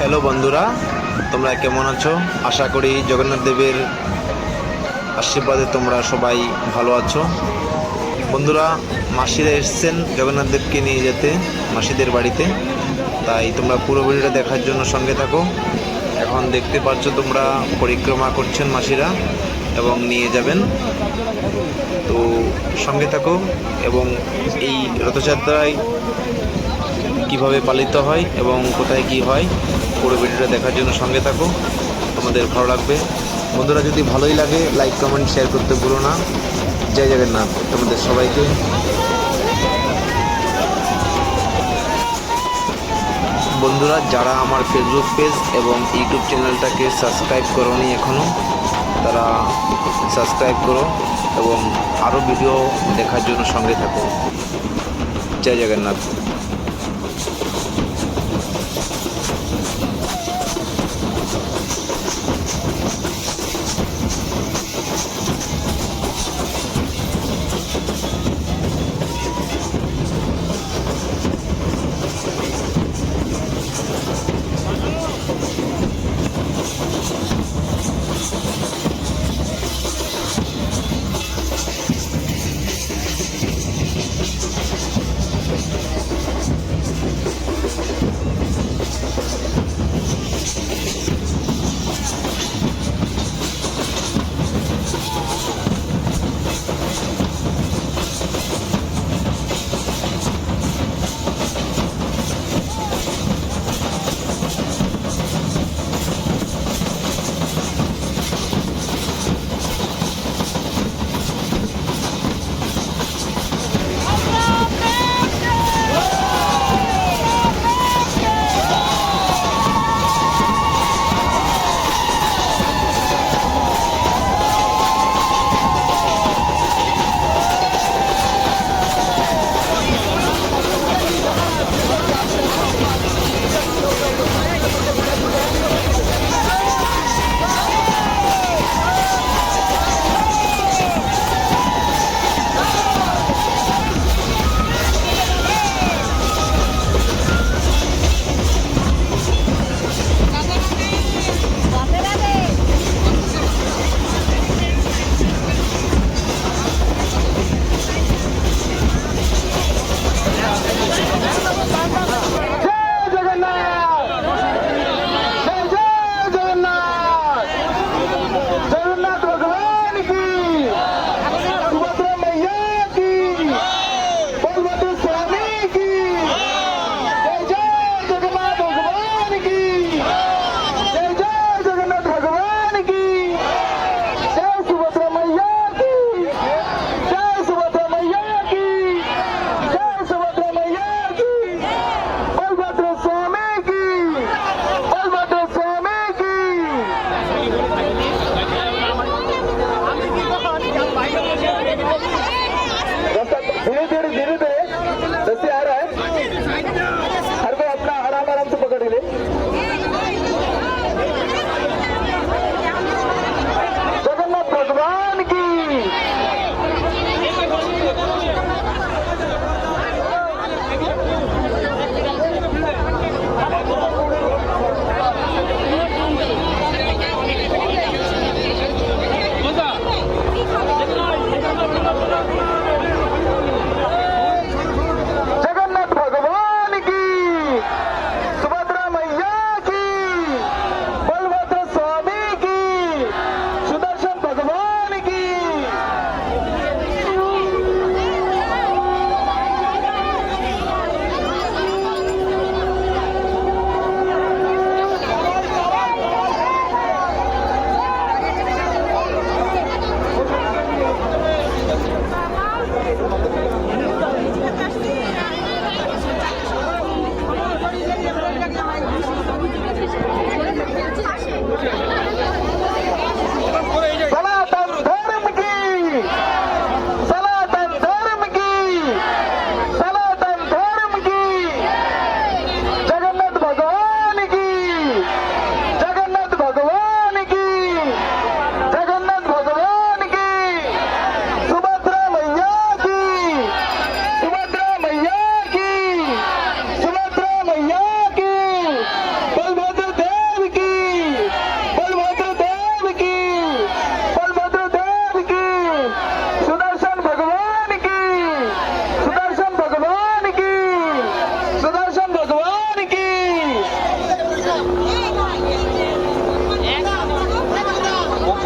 Hello বন্ধুরা, তোমরা কেমন আছো? আশা করি জগন্নাথ দেবের আশীর্বাদে তোমরা সবাই ভালো আছো। বন্ধুরা, মাসিরা এসছেন জগন্নাথ দেবকে নিয়ে যেতে, মাসিদের বাড়িতে। তাই তোমরা পুরো ভিডিওটা দেখার জন্য সঙ্গে থাকো। এখন দেখতে পাচ্ছ তোমরা পরিক্রমা করছেন মাসিরা এবং নিয়ে যাবেন। তো সঙ্গে থাকো এবং এই রথযাত্রায় কীভাবে পালিত হয় এবং কোথায় কি হয়, পুরো ভিডিওটা দেখার জন্য সঙ্গে থাকো। তোমাদের ভালো লাগবে। বন্ধুরা, যদি ভালোই লাগে লাইক কমেন্ট শেয়ার করতে ভুলো না। জয় জগন্নাথ। তোমাদের সবাইকে। বন্ধুরা, যারা আমার ফেসবুক পেজ এবং ইউটিউব চ্যানেলটাকে সাবস্ক্রাইব করোনি এখনও তারা সাবস্ক্রাইব করো এবং আরও ভিডিও দেখার জন্য সঙ্গে থাকো। জয় জগন্নাথ।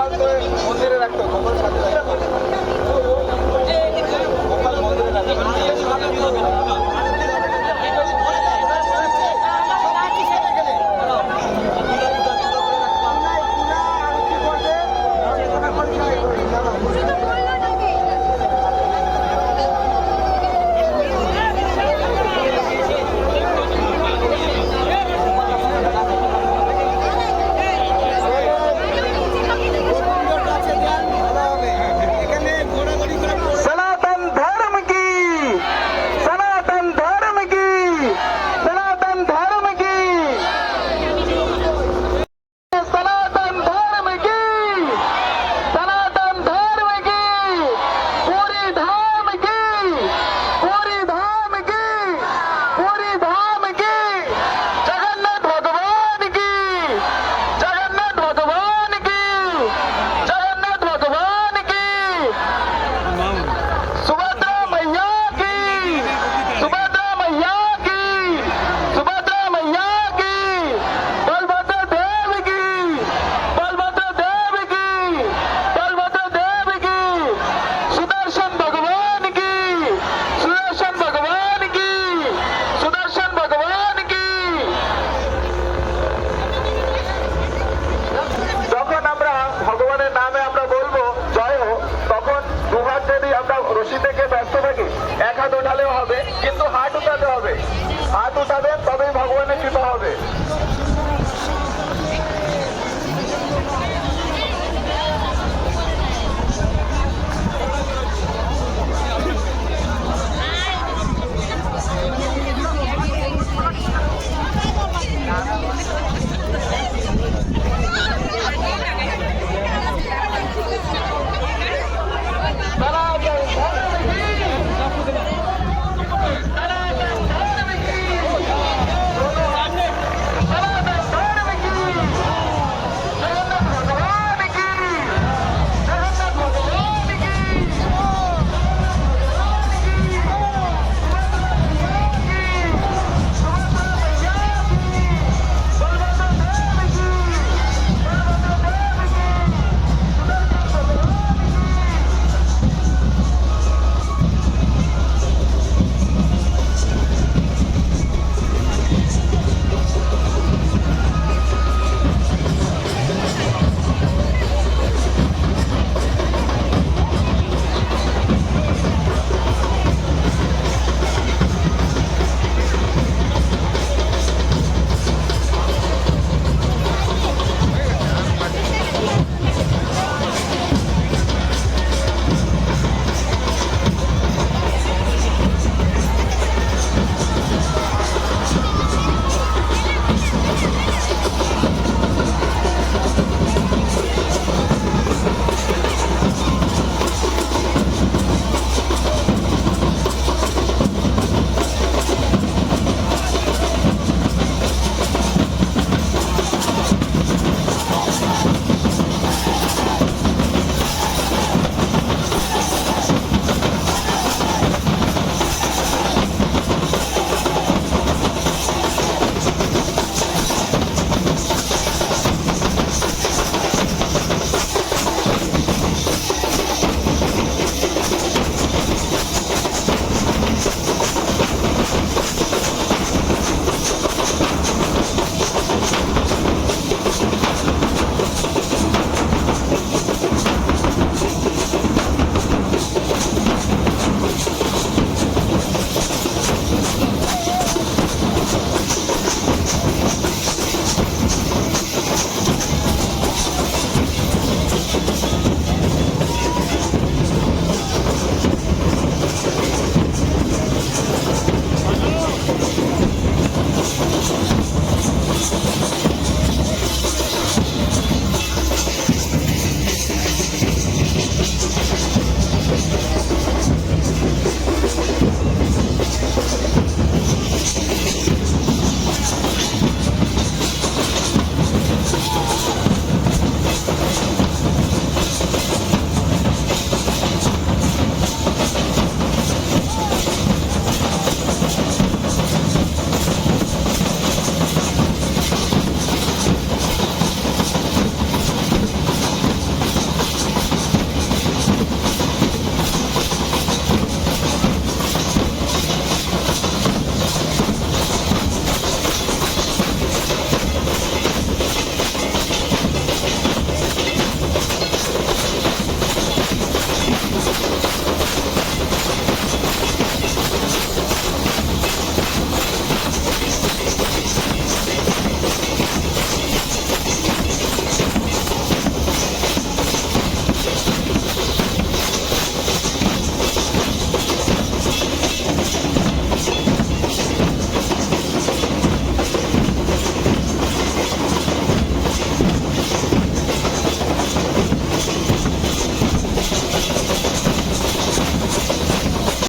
গোপাল তো মন্দিরে রাখতো গোপাল সাথে গোপাল মন্দিরে রাখতো হবে